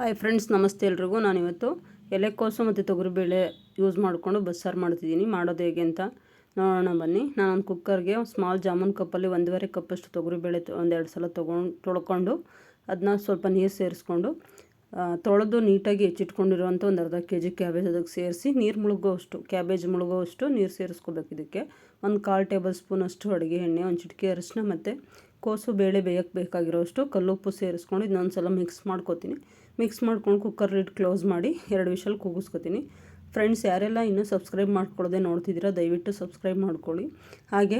Hi friends ನಮಸ್ತೆ ಎಲ್ರಿಗೂ. ನಾನಿವತ್ತು ಎಲೆಕೋಸು ಮತ್ತು ತೊಗರಿಬೇಳೆ ಯೂಸ್ ಮಾಡಿಕೊಂಡು ಬಸ್ಸಾರು ಮಾಡ್ತಿದ್ದೀನಿ. ಮಾಡೋದು ಹೇಗೆ ಅಂತ ನೋಡೋಣ ಬನ್ನಿ. ನಾನೊಂದು ಕುಕ್ಕರ್ಗೆ ಸ್ಮಾಲ್ ಜಾಮೂನ್ ಕಪ್ಪಲ್ಲಿ ಒಂದೂವರೆ ಕಪ್ಪಷ್ಟು ತೊಗರಿಬೇಳೆ ಒಂದೆರಡು ಸಲ ತೊಗೊಂಡು ತೊಳ್ಕೊಂಡು ಅದನ್ನ ಸ್ವಲ್ಪ ನೀರು ಸೇರಿಸ್ಕೊಂಡು ತೊಳೆದು ನೀಟಾಗಿ ಹೆಚ್ಚಿಟ್ಕೊಂಡಿರುವಂಥ ಒಂದು ಅರ್ಧ ಕೆ ಜಿ ಕ್ಯಾಬೇಜ್ ಅದಕ್ಕೆ ಸೇರಿಸಿ ನೀರು ಮುಳುಗೋವಷ್ಟು ಕ್ಯಾಬೇಜ್ ಮುಳುಗೋವಷ್ಟು ನೀರು ಸೇರಿಸ್ಕೋಬೇಕು ಇದಕ್ಕೆ. ಒಂದು ಕಾಲು ಟೇಬಲ್ ಸ್ಪೂನಷ್ಟು ಅಡುಗೆ ಎಣ್ಣೆ, ಒಂದು ಚಿಟಿಕೆ ಅರಿಶಿನ ಮತ್ತು ಕೋಸು ಬೇಳೆ ಬೇಯಕ್ಕೆ ಬೇಕಾಗಿರೋಷ್ಟು ಕಲ್ಲುಪ್ಪು ಸೇರಿಸ್ಕೊಂಡು ಇದನ್ನೊಂದು ಸಲ ಮಿಕ್ಸ್ ಮಾಡ್ಕೋತೀನಿ. ಮಿಕ್ಸ್ ಮಾಡ್ಕೊಂಡು ಕುಕ್ಕರ್ ಲಿಡ್ ಕ್ಲೋಸ್ ಮಾಡಿ ಎರಡು ವಿಷಲ್ ಕೂಗಿಸ್ಕೊತೀನಿ. ಫ್ರೆಂಡ್ಸ್ ಯಾರೆಲ್ಲ ಇನ್ನೂ ಸಬ್ಸ್ಕ್ರೈಬ್ ಮಾಡ್ಕೊಳ್ಳೋದೇ ನೋಡ್ತಿದ್ದೀರಾ, ದಯವಿಟ್ಟು ಸಬ್ಸ್ಕ್ರೈಬ್ ಮಾಡ್ಕೊಳ್ಳಿ. ಹಾಗೆ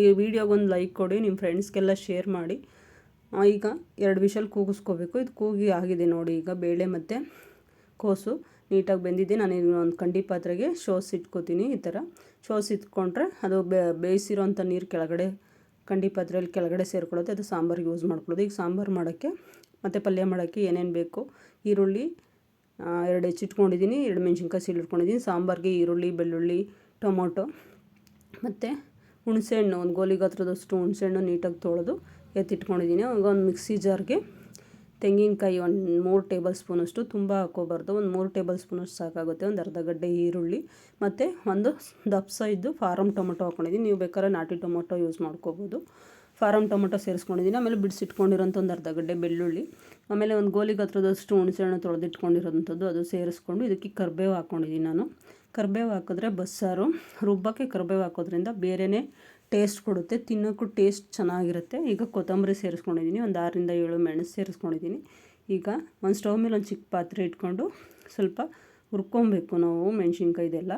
ಈ ವಿಡಿಯೋಗೊಂದು ಲೈಕ್ ಕೊಡಿ ನಿಮ್ಮ ಫ್ರೆಂಡ್ಸ್ಗೆಲ್ಲ ಶೇರ್ ಮಾಡಿ. ಈಗ ಎರಡು ವಿಷಲ್ ಕೂಗಿಸ್ಕೋಬೇಕು. ಇದು ಕೂಗಿ ಆಗಿದೆ ನೋಡಿ ಈಗ ಬೇಳೆ ಮತ್ತು ಕೋಸು. ನೀಟಾಗಿ ಬೆಂದಿದೆ. ನಾನು ಒಂದು ಕಂಡಿ ಪಾತ್ರೆಗೆ ಶೋಸ್ ಇಟ್ಕೋತೀನಿ ಈ ಥರ. ಶೋಸ್ ಇಟ್ಕೊಂಡ್ರೆ ಅದು ಬೇಯಿಸಿರೋಂಥ ನೀರು ಕೆಳಗಡೆ, ಕಂಡಿ ಪಾತ್ರೆಯಲ್ಲಿ ಕೆಳಗಡೆ ಸೇರ್ಕೊಳ್ಳೋದು ಅದು ಸಾಂಬಾರಿಗೆ ಯೂಸ್ ಮಾಡ್ಕೊಳ್ಳೋದು ಈಗ ಸಾಂಬಾರು ಮಾಡೋಕ್ಕೆ ಮತ್ತು ಪಲ್ಯ ಮಾಡೋಕ್ಕೆ ಏನೇನು ಬೇಕು? ಈರುಳ್ಳಿ ಎರಡು ಹೆಚ್ಚಿಟ್ಕೊಂಡಿದ್ದೀನಿ ಎರಡು ಮೆಣಸಿನ್ಕಾಯಿ ಸೀಳಿಟ್ಕೊಂಡಿದ್ದೀನಿ ಸಾಂಬಾರಿಗೆ ಈರುಳ್ಳಿ, ಬೆಳ್ಳುಳ್ಳಿ, ಟೊಮೊಟೊ ಮತ್ತು ಹುಣಸೆಹಣ್ಣು, ಒಂದು ಗೋಲಿ ಗಾತ್ರದಷ್ಟು ಹುಣಸೆಹಣ್ಣು ನೀಟಾಗಿ ತೊಳೆದು ಎತ್ತಿಟ್ಕೊಂಡಿದ್ದೀನಿ. ಒಂದು ಮಿಕ್ಸಿ ಜಾರ್ಗೆ ತೆಂಗಿನಕಾಯಿ ಒಂದು ಮೂರು ಟೇಬಲ್ ಸ್ಪೂನಷ್ಟು, ತುಂಬ ಹಾಕೋಬಾರ್ದು ಒಂದು ಮೂರು ಟೇಬಲ್ ಸ್ಪೂನಷ್ಟು ಸಾಕಾಗುತ್ತೆ, ಒಂದು ಅರ್ಧ ಗಡ್ಡೆ ಈರುಳ್ಳಿ ಮತ್ತು ಒಂದು ದಪ್ಸ ಇದ್ದು ಫಾರಮ್ ಟೊಮೊಟೊ ಹಾಕ್ಕೊಂಡಿದ್ದೀನಿ. ನೀವು ಬೇಕಾದ್ರೆ ನಾಟಿ ಟೊಮೊಟೊ ಯೂಸ್ ಮಾಡ್ಕೋಬೋದು. ಫಾರಮ್ ಟೊಮೊಟೊ ಸೇರಿಸ್ಕೊಂಡಿದ್ದೀನಿ. ಆಮೇಲೆ ಬಿಡಿಸಿಟ್ಕೊಂಡಿರೋಂಥ ಒಂದು ಅರ್ಧ ಗಡ್ಡೆ ಬೆಳ್ಳುಳ್ಳಿ, ಆಮೇಲೆ ಒಂದು ಗೋಲಿ ಹತ್ರದಷ್ಟು ಹುಣಸೆಹಣ್ಣು ತೊಳೆದಿಟ್ಕೊಂಡಿರೋಂಥದ್ದು ಅದು ಸೇರಿಸ್ಕೊಂಡು ಇದಕ್ಕೆ ಕರ್ಬೇವು ಹಾಕ್ಕೊಂಡಿದ್ದೀನಿ ನಾನು. ಕರ್ಬೇವು ಹಾಕಿದ್ರೆ ಬಸ್ಸಾರು, ರುಬ್ಬಕ್ಕೆ ಕರ್ಬೇವು ಹಾಕೋದ್ರಿಂದ ಬೇರೆಯೇ ಟೇಸ್ಟ್ ಕೊಡುತ್ತೆ, ತಿನ್ನೋಕ್ಕೂ ಟೇಸ್ಟ್ ಚೆನ್ನಾಗಿರುತ್ತೆ. ಈಗ ಕೊತ್ತಂಬರಿ ಸೇರಿಸ್ಕೊಂಡಿದ್ದೀನಿ, ಒಂದು ಆರರಿಂದ ಏಳು ಮೆಣಸು ಸೇರಿಸ್ಕೊಂಡಿದ್ದೀನಿ. ಈಗ ಒಂದು ಸ್ಟವ್ ಮೇಲೆ ಒಂದು ಚಿಕ್ಕ ಪಾತ್ರೆ ಇಟ್ಕೊಂಡು ಸ್ವಲ್ಪ ಹುರ್ಕೊಬೇಕು ನಾವು ಮೆಣಸಿನ್ಕಾಯ್ದೆಲ್ಲ.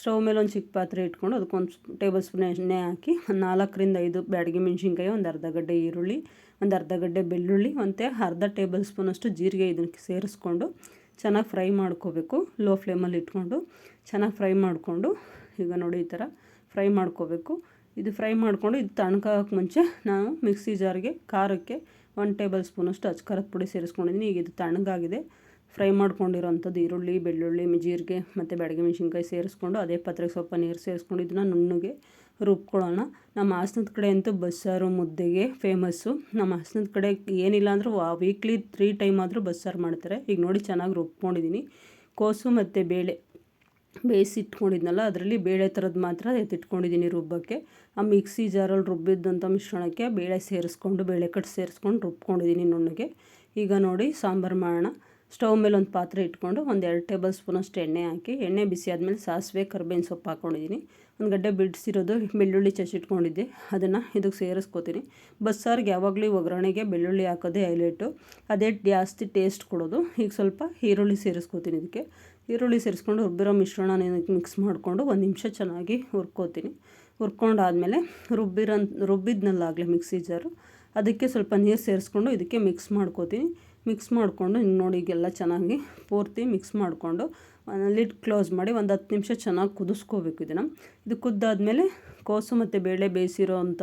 ಸ್ಟವ್ ಮೇಲೆ ಒಂದು ಚಿಕ್ಕ ಪಾತ್ರೆ ಇಟ್ಕೊಂಡು ಅದಕ್ಕೊಂದು ಟೇಬಲ್ ಸ್ಪೂನ್ ಎಣ್ಣೆ ಹಾಕಿ ಒಂದು ನಾಲ್ಕರಿಂದ ಐದು ಬ್ಯಾಡಗಿ ಮೆಣಸಿನ್ಕಾಯಿ, ಒಂದು ಅರ್ಧ ಗಡ್ಡೆ ಈರುಳ್ಳಿ, ಒಂದು ಅರ್ಧ ಗಡ್ಡೆ ಬೆಳ್ಳುಳ್ಳಿ ಮತ್ತು ಅರ್ಧ ಟೇಬಲ್ ಸ್ಪೂನಷ್ಟು ಜೀರಿಗೆ ಇದಕ್ಕೆ ಸೇರಿಸ್ಕೊಂಡು ಚೆನ್ನಾಗಿ ಫ್ರೈ ಮಾಡ್ಕೋಬೇಕು. ಲೋ ಫ್ಲೇಮಲ್ಲಿ ಇಟ್ಕೊಂಡು ಚೆನ್ನಾಗಿ ಫ್ರೈ ಮಾಡಿಕೊಂಡು, ಈಗ ನೋಡಿ ಈ ಥರ ಫ್ರೈ ಮಾಡ್ಕೋಬೇಕು. ಇದು ಫ್ರೈ ಮಾಡಿಕೊಂಡು ಇದು ತಣ್ಣಗಾಗಕ್ಕೆ ಮುಂಚೆ ನಾನು ಮಿಕ್ಸಿ ಜಾರ್ಗೆ ಖಾರಕ್ಕೆ ಒನ್ ಟೇಬಲ್ ಸ್ಪೂನಷ್ಟು ಖಾರದ ಪುಡಿ ಸೇರಿಸ್ಕೊಂಡಿದ್ದೀನಿ. ಈಗ ಇದು ತಣ್ಣಗಾಗಿದೆ ಫ್ರೈ ಮಾಡ್ಕೊಂಡಿರೋಂಥದ್ದು ಈರುಳ್ಳಿ, ಬೆಳ್ಳುಳ್ಳಿ ಜೀರಿಗೆ ಮತ್ತು ಬೆಳಗ್ಗೆ ಮೆಣಸಿನ್ಕಾಯಿ ಸೇರಿಸ್ಕೊಂಡು ಅದೇ ಪಾತ್ರೆಗೆ ಸ್ವಲ್ಪ ನೀರು ಸೇರಿಸ್ಕೊಂಡು ಇದನ್ನು ನುಣ್ಣಗೆ ರುಬ್ಕೊಳ್ಳೋಣ. ನಮ್ಮ ಹಾಸನದ ಕಡೆ ಅಂತೂ ಬಸ್ಸಾರು ಮುದ್ದೆಗೆ ಫೇಮಸ್ಸು. ನಮ್ಮ ಹಾಸನದ ಕಡೆ ಏನಿಲ್ಲ ಅಂದರೂ ವೀಕ್ಲಿ ತ್ರೀ ಟೈಮ್ ಆದರೂ ಬಸ್ಸಾರು ಮಾಡ್ತಾರೆ. ಈಗ ನೋಡಿ ಚೆನ್ನಾಗಿ ರುಬ್ಕೊಂಡಿದ್ದೀನಿ ಕೋಸು ಮತ್ತು ಬೇಳೆ ಬೇಯಿಸಿಟ್ಕೊಂಡಿದ್ನಲ್ಲ ಅದರಲ್ಲಿ ಬೇಳೆ ಥರದ್ದು ಮಾತ್ರ ಎತ್ತಿಟ್ಕೊಂಡಿದ್ದೀನಿ ರುಬ್ಬಕ್ಕೆ. ಆ ಮಿಕ್ಸಿ ಜಾರಲ್ಲಿ ರುಬ್ಬಿದ್ದಂಥ ಮಿಶ್ರಣಕ್ಕೆ ಬೇಳೆ ಸೇರಿಸ್ಕೊಂಡು, ಬೇಳೆ ಕಟ್ಟು ಸೇರಿಸ್ಕೊಂಡು ರುಬ್ಕೊಂಡಿದ್ದೀನಿ ನುಣ್ಣಗೆ. ಈಗ ನೋಡಿ ಸಾಂಬಾರು ಮಾಡೋಣ. ಸ್ಟವ್ ಮೇಲೆ ಒಂದು ಪಾತ್ರೆ ಇಟ್ಕೊಂಡು ಒಂದು ಎರಡು ಟೇಬಲ್ ಸ್ಪೂನಷ್ಟು ಎಣ್ಣೆ ಹಾಕಿ, ಎಣ್ಣೆ ಬಿಸಿ ಆದಮೇಲೆ ಸಾಸಿವೆ, ಕರ್ಬೇವಿನ ಸೊಪ್ಪು ಹಾಕ್ಕೊಂಡಿದ್ದೀನಿ ಒಂದು ಗಡ್ಡೆ ಬಿಡಿಸಿರೋದು ಬೆಳ್ಳುಳ್ಳಿ ಚಚ್ಚಿಟ್ಕೊಂಡಿದ್ದೆ ಅದನ್ನು ಇದಕ್ಕೆ ಸೇರಿಸ್ಕೋತೀನಿ. ಬಸ್ಸಾರಿಗೆ ಯಾವಾಗಲೂ ಒಗ್ಗರಣೆಗೆ ಬೆಳ್ಳುಳ್ಳಿ ಹಾಕೋದೇ ಹೈಲೈಟು. ಅದೇ ಜಾಸ್ತಿ ಟೇಸ್ಟ್ ಕೊಡೋದು. ಈಗ ಸ್ವಲ್ಪ ಈರುಳ್ಳಿ ಸೇರಿಸ್ಕೋತೀನಿ ಇದಕ್ಕೆ. ಈರುಳ್ಳಿ ಸೇರಿಸ್ಕೊಂಡು ರುಬ್ಬಿರೋ ಮಿಶ್ರಣ ಮಿಕ್ಸ್ ಮಾಡಿಕೊಂಡು ಒಂದು ನಿಮಿಷ ಚೆನ್ನಾಗಿ ಹುರ್ಕೋತೀನಿ. ಹುರ್ಕೊಂಡಾದಮೇಲೆ ರುಬ್ಬಿರೋ, ರುಬ್ಬಿದ್ನಲ್ಲಾಗಲೇ ಮಿಕ್ಸಿ ಜಾರು ಅದಕ್ಕೆ ಸ್ವಲ್ಪ ನೀರು ಸೇರಿಸ್ಕೊಂಡು ಇದಕ್ಕೆ ಮಿಕ್ಸ್ ಮಾಡ್ಕೋತೀನಿ. ಮಿಕ್ಸ್ ಮಾಡಿಕೊಂಡು ಹಿಂಗೆ ನೋಡಿ ಈಗೆಲ್ಲ ಚೆನ್ನಾಗಿ ಪೂರ್ತಿ ಮಿಕ್ಸ್ ಮಾಡಿಕೊಂಡು ಲಿಡ್ ಕ್ಲೋಸ್ ಮಾಡಿ ಒಂದು ಹತ್ತು ನಿಮಿಷ ಚೆನ್ನಾಗಿ ಕುದಿಸ್ಕೋಬೇಕು ಇದನ್ನು. ಇದು ಕುದ್ದಾದಮೇಲೆ ಕೋಸು ಮತ್ತು ಬೇಳೆ ಬೇಯಿಸಿರೋ ಅಂಥ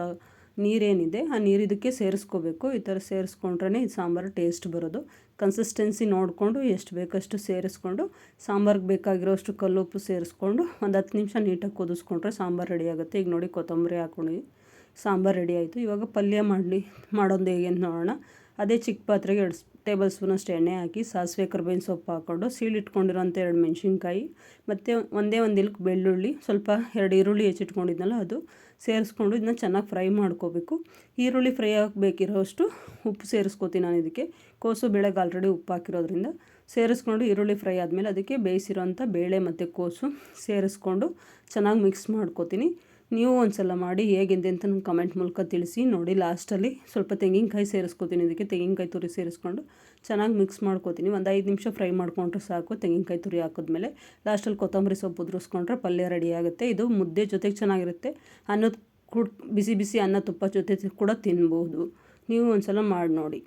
ನೀರೇನಿದೆ, ಆ ನೀರು ಇದಕ್ಕೆ ಸೇರಿಸ್ಕೋಬೇಕು. ಈ ಥರ ಸೇರಿಸ್ಕೊಂಡ್ರೆ ಈ ಸಾಂಬಾರು ಟೇಸ್ಟ್ ಬರೋದು. ಕನ್ಸಿಸ್ಟೆನ್ಸಿ ನೋಡಿಕೊಂಡು ಎಷ್ಟು ಬೇಕಷ್ಟು ಸೇರಿಸ್ಕೊಂಡು, ಸಾಂಬಾರಿಗೆ ಬೇಕಾಗಿರೋಷ್ಟು ಕಲ್ಲುಪ್ಪು ಸೇರಿಸ್ಕೊಂಡು, ಒಂದು ಹತ್ತು ನಿಮಿಷ ನೀಟಾಗಿ ಕುದಿಸ್ಕೊಂಡ್ರೆ ಸಾಂಬಾರು ರೆಡಿ ಆಗುತ್ತೆ. ಈಗ ನೋಡಿ ಕೊತ್ತಂಬರಿ ಹಾಕೊಂಡು ಸಾಂಬಾರು ರೆಡಿ ಆಯಿತು. ಇವಾಗ ಪಲ್ಯ ಮಾಡಲಿ, ಮಾಡೋದು ಹೇಗೆ ಅಂತ ನೋಡೋಣ. ಅದೇ ಚಿಕ್ಕ ಪಾತ್ರೆಗೆ ಎರಡು ಟೇಬಲ್ ಸ್ಪೂನಷ್ಟು ಎಣ್ಣೆ ಹಾಕಿ, ಸಾಸಿವೆ ಕರ್ಬೇವಿನ ಸೊಪ್ಪು ಹಾಕ್ಕೊಂಡು ಸೀಳಿಟ್ಕೊಂಡಿರೋಂಥ ಎರಡು ಮೆಣಸಿನ್ಕಾಯಿ, ಮತ್ತು ಒಂದೇ ಒಂದು ಇಲ್ಕ್ ಬೆಳ್ಳುಳ್ಳಿ, ಸ್ವಲ್ಪ ಎರಡು ಈರುಳ್ಳಿ ಹೆಚ್ಚಿಟ್ಕೊಂಡಿದ್ನಲ್ಲ ಅದು ಸೇರಿಸ್ಕೊಂಡು ಇದನ್ನ ಚೆನ್ನಾಗಿ ಫ್ರೈ ಮಾಡ್ಕೋಬೇಕು. ಈರುಳ್ಳಿ ಫ್ರೈ ಆಗಬೇಕಿರೋಷ್ಟು ಉಪ್ಪು ಸೇರಿಸ್ಕೋತೀನಿ ನಾನು ಇದಕ್ಕೆ. ಕೋಸು ಬೇಳೆಗೆ ಆಲ್ರೆಡಿ ಉಪ್ಪು ಹಾಕಿರೋದ್ರಿಂದ ಸೇರಿಸ್ಕೊಂಡು ಈರುಳ್ಳಿ ಫ್ರೈ ಆದಮೇಲೆ ಅದಕ್ಕೆ ಬೇಯಿಸಿರೋಂಥ ಬೇಳೆ ಮತ್ತು ಕೋಸು ಸೇರಿಸ್ಕೊಂಡು ಚೆನ್ನಾಗಿ ಮಿಕ್ಸ್ ಮಾಡ್ಕೋತೀನಿ. ನೀವು ಒಂದು ಸಲ ಮಾಡಿ ಹೇಗಿದೆ ಅಂತ ನಂಗೆ ಕಮೆಂಟ್ ಮೂಲಕ ತಿಳಿಸಿ. ನೋಡಿ ಲಾಸ್ಟಲ್ಲಿ ಸ್ವಲ್ಪ ತೆಂಗಿನಕಾಯಿ ಸೇರಿಸ್ಕೊತೀನಿ. ಇದಕ್ಕೆ ತೆಂಗಿನಕಾಯಿ ತುರಿ ಸೇರಿಸ್ಕೊಂಡು ಚೆನ್ನಾಗಿ ಮಿಕ್ಸ್ ಮಾಡ್ಕೋತೀನಿ. ಒಂದು ಐದು ನಿಮಿಷ ಫ್ರೈ ಮಾಡಿಕೊಂಡ್ರೆ ಸಾಕು ತೆಂಗಿನಕಾಯಿ ತುರಿ ಹಾಕಿದ್ಮೇಲೆ. ಲಾಸ್ಟಲ್ಲಿ ಕೊತ್ತಂಬರಿ ಸೊಪ್ಪು ಉದುರಿಸ್ಕೊಂಡ್ರೆ ಪಲ್ಯ ರೆಡಿ ಆಗುತ್ತೆ. ಇದು ಮುದ್ದೆ ಜೊತೆಗೆ ಚೆನ್ನಾಗಿರುತ್ತೆ. ಅನ್ನದ ಕುಡ್, ಬಿಸಿ ಬಿಸಿ ಅನ್ನ ತುಪ್ಪ ಜೊತೆ ಕೂಡ ತಿನ್ಬೋದು. ನೀವು ಒಂದು ಸಲ ಮಾಡಿ ನೋಡಿ.